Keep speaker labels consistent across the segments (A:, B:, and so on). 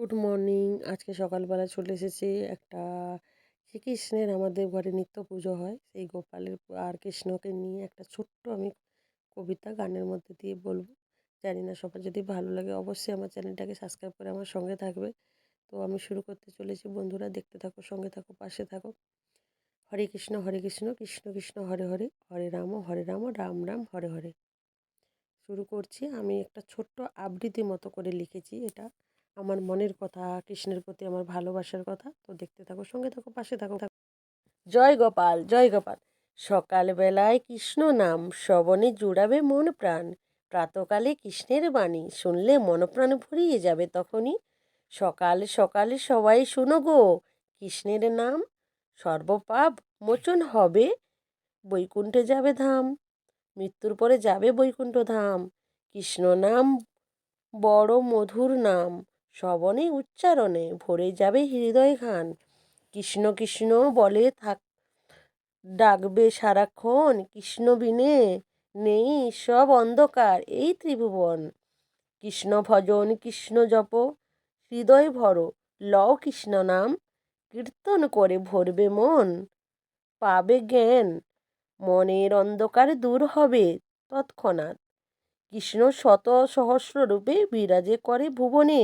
A: good morning আজকে সকালবেলা চলে এসেছি একটা শ্রীকৃষ্ণের আমাদের ঘরে নিত্য পুজো হয় সেই গোপালের আর কৃষ্ণকে নিয়ে একটা ছোট্ট আমি কবিতা গানের মধ্যে দিয়ে বলবো জানি না সবার যদি ভালো লাগে অবশ্যই আমার চ্যানেলটাকে সাবস্ক্রাইব করে আমার সঙ্গে থাকবে তো আমি শুরু করতে চলেছি বন্ধুরা দেখতে থাকো সঙ্গে থাকো পাশে থাকো হরে কৃষ্ণ হরে কৃষ্ণ কৃষ্ণ কৃষ্ণ হরে হরে হরে রাম হরে রাম রাম রাম হরে হরে শুরু করছি আমি একটা ছোট্ট আবৃত্তি মতো করে লিখেছি এটা আমার মনের কথা কৃষ্ণের প্রতি আমার ভালোবাসার কথা তো দেখতে থাকো সঙ্গে থাকো পাশে থাকো জয় গোপাল জয় গোপাল সকালবেলায় কৃষ্ণ নাম শ্রবণে জুড়াবে মন প্রাণ প্রাতকালে কৃষ্ণের বাণী শুনলে মনপ্রাণ ভরিয়ে যাবে তখনই সকাল সকালে সবাই শুনো গো কৃষ্ণের নাম সর্বপাপ মোচন হবে বৈকুণ্ঠে যাবে ধাম মৃত্যুর পরে যাবে বৈকুণ্ঠ ধাম কৃষ্ণ নাম বড় মধুর নাম শ্রবণে উচ্চারণে ভরে যাবে হৃদয় খান কৃষ্ণ কৃষ্ণ বলে থাক ডাকবে সারাক্ষণ কৃষ্ণ বিনে নেই সব অন্ধকার এই ত্রিভুবন কৃষ্ণ ভজন কৃষ্ণ জপ হৃদয় ভর লও কৃষ্ণ নাম কীর্তন করে ভরবে মন পাবে জ্ঞান মনের অন্ধকার দূর হবে তৎক্ষণাৎ কৃষ্ণ শত সহস্র রূপে বিরাজে করে ভুবনে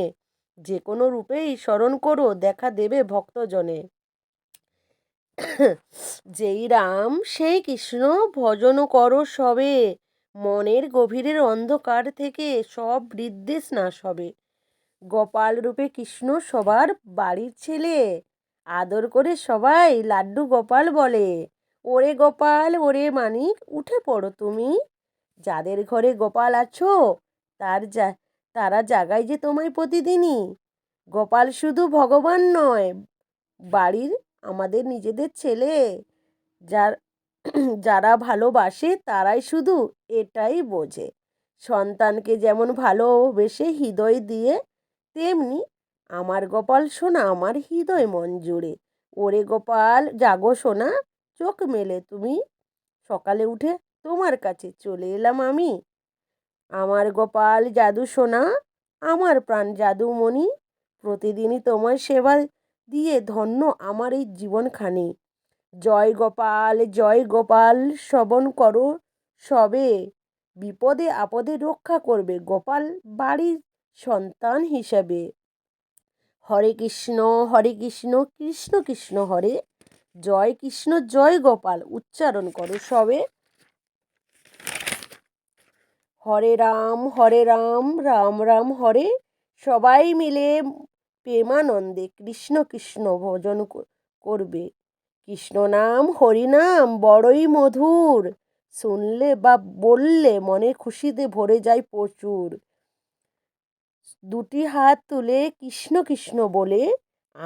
A: যে কোনো রূপেই স্মরণ করো দেখা দেবে ভক্তজনে যেই রাম সেই কৃষ্ণ ভজন করো সবে মনের গভীরের অন্ধকার থেকে সব হৃদ্দেশ নাশ হবে গোপাল রূপে কৃষ্ণ সবার বাড়ির ছেলে আদর করে সবাই লাড্ডু গোপাল বলে ওরে গোপাল ওরে মানিক উঠে পড়ো তুমি যাদের ঘরে গোপাল আছো তার যা তারা জাগায় যে তোমায় প্রতিদিনই গোপাল শুধু ভগবান নয় বাড়ির আমাদের নিজেদের ছেলে যার যারা ভালোবাসে তারাই শুধু এটাই বোঝে সন্তানকে যেমন ভালোবেসে হৃদয় দিয়ে তেমনি আমার গোপাল শোনা আমার হৃদয় মন জুড়ে ওরে গোপাল জাগো শোনা চোখ মেলে তুমি সকালে উঠে তোমার কাছে চলে এলাম আমি আমার গোপাল জাদু সোনা আমার প্রাণ জাদুমণি প্রতিদিনই তোমার সেবা দিয়ে ধন্য আমার এই জীবনখানি জয় গোপাল জয় গোপাল শ্রবণ করো সবে বিপদে আপদে রক্ষা করবে গোপাল বাড়ির সন্তান হিসাবে হরে কৃষ্ণ হরে কৃষ্ণ কৃষ্ণ কৃষ্ণ হরে জয় কৃষ্ণ জয় গোপাল উচ্চারণ করো সবে হরে রাম হরে রাম রাম রাম হরে সবাই মিলে প্রেমানন্দে কৃষ্ণ কৃষ্ণ ভজন করবে কৃষ্ণ নাম হরি নাম বড়ই মধুর শুনলে বা বললে মনে খুশিতে ভরে যায় প্রচুর দুটি হাত তুলে কৃষ্ণ কৃষ্ণ বলে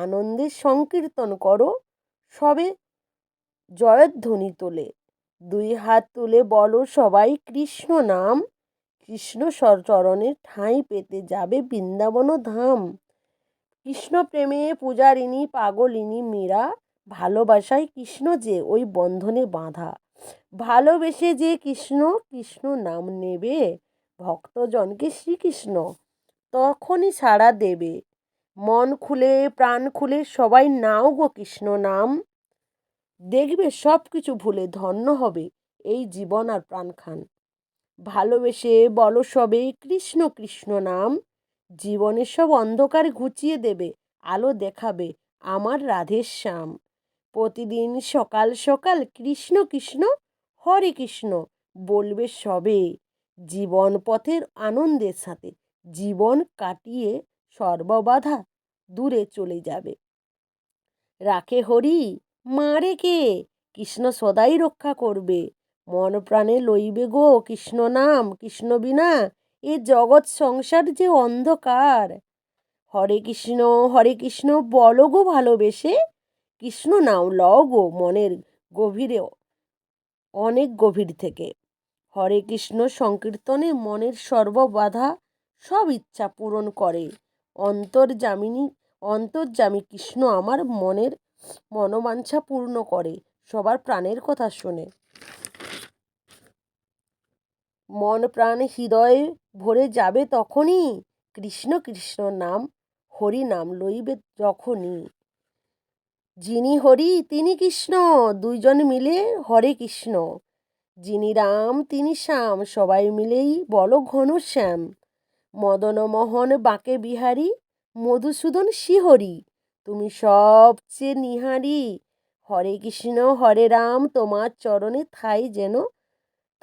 A: আনন্দে সংকীর্তন করো সবে জয়ধ্বনি তোলে দুই হাত তুলে বলো সবাই কৃষ্ণ নাম কৃষ্ণ চরণের ঠাঁই পেতে যাবে বৃন্দাবন ধাম কৃষ্ণ প্রেমে পূজারিণী পাগলিনী মীরা ভালোবাসায় কৃষ্ণ যে ওই বন্ধনে বাঁধা ভালোবেসে যে কৃষ্ণ কৃষ্ণ নাম নেবে ভক্তজনকে শ্রীকৃষ্ণ তখনই সাড়া দেবে মন খুলে প্রাণ খুলে সবাই নাও গো কৃষ্ণ নাম দেখবে সব কিছু ভুলে ধন্য হবে এই জীবন আর প্রাণখান ভালোবেসে বলো সবে কৃষ্ণ কৃষ্ণ নাম জীবনের সব অন্ধকার ঘুচিয়ে দেবে আলো দেখাবে আমার রাধের শ্যাম প্রতিদিন সকাল সকাল কৃষ্ণ কৃষ্ণ হরে কৃষ্ণ বলবে সবে জীবন পথের আনন্দের সাথে জীবন কাটিয়ে সর্ববাধা দূরে চলে যাবে রাখে হরি মারে কে কৃষ্ণ সদাই রক্ষা করবে মন প্রাণে লইবে গো কৃষ্ণ নাম কৃষ্ণ বিনা এ জগৎ সংসার যে অন্ধকার হরে কৃষ্ণ হরে কৃষ্ণ বলো গো ভালোবেসে কৃষ্ণ নাও লও গো মনের গভীরে অনেক গভীর থেকে হরে কৃষ্ণ সংকীর্তনে মনের সর্ববাধা সব ইচ্ছা পূরণ করে অন্তর্জামিনী অন্তর্জামী কৃষ্ণ আমার মনের মনোবাঞ্ছা পূর্ণ করে সবার প্রাণের কথা শোনে মন প্রাণ হৃদয়ে ভরে যাবে তখনই কৃষ্ণ কৃষ্ণ নাম হরি নাম লইবে যখনই যিনি হরি তিনি কৃষ্ণ দুইজন মিলে হরে কৃষ্ণ যিনি রাম তিনি শ্যাম সবাই মিলেই বল ঘন শ্যাম মদন মোহন বাঁকে বিহারি মধুসূদন শিহরি তুমি সবচেয়ে নিহারি হরে কৃষ্ণ হরে রাম তোমার চরণে থাই যেন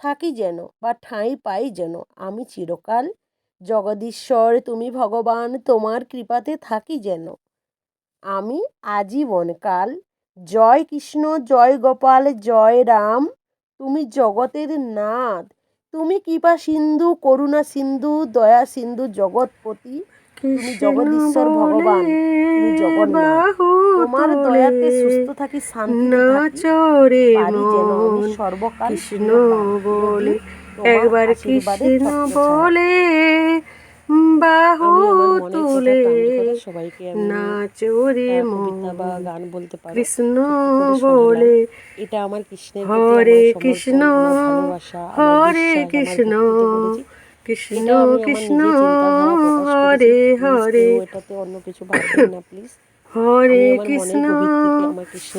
A: থাকি যেন বা ঠাঁই পাই যেন আমি চিরকাল জগদীশ্বর তুমি ভগবান তোমার কৃপাতে থাকি যেন আমি আজীবনকাল জয় কৃষ্ণ জয় গোপাল জয় রাম তুমি জগতের নাথ তুমি কৃপা সিন্ধু করুণা সিন্ধু দয়া সিন্ধু জগৎপতি সুস্থ কৃষ্ণ বলে একবার কৃষ্ণ বলে বাহু তুলে নাচরে বা গান বলতে কৃষ্ণ বলে এটা আমার কৃষ্ণ হরে কৃষ্ণ হরে কৃষ্ণ কৃষ্ণ কৃষ্ণ হরে হরে অন্য কিছু না প্লিজ হরে কৃষ্ণ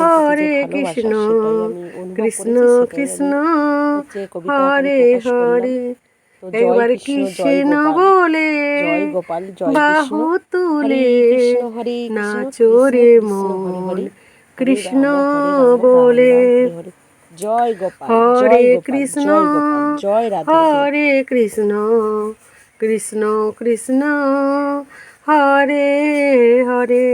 A: হরে কৃষ্ণ কৃষ্ণ কৃষ্ণ হরে হরে একবার কৃষ্ণ বলে বাহু তুলে চোরে মন কৃষ্ণ বলে জয় গোপাল হরে কৃষ্ণ জয় রাধা হরে কৃষ্ণ কৃষ্ণ কৃষ্ণ হরে হরে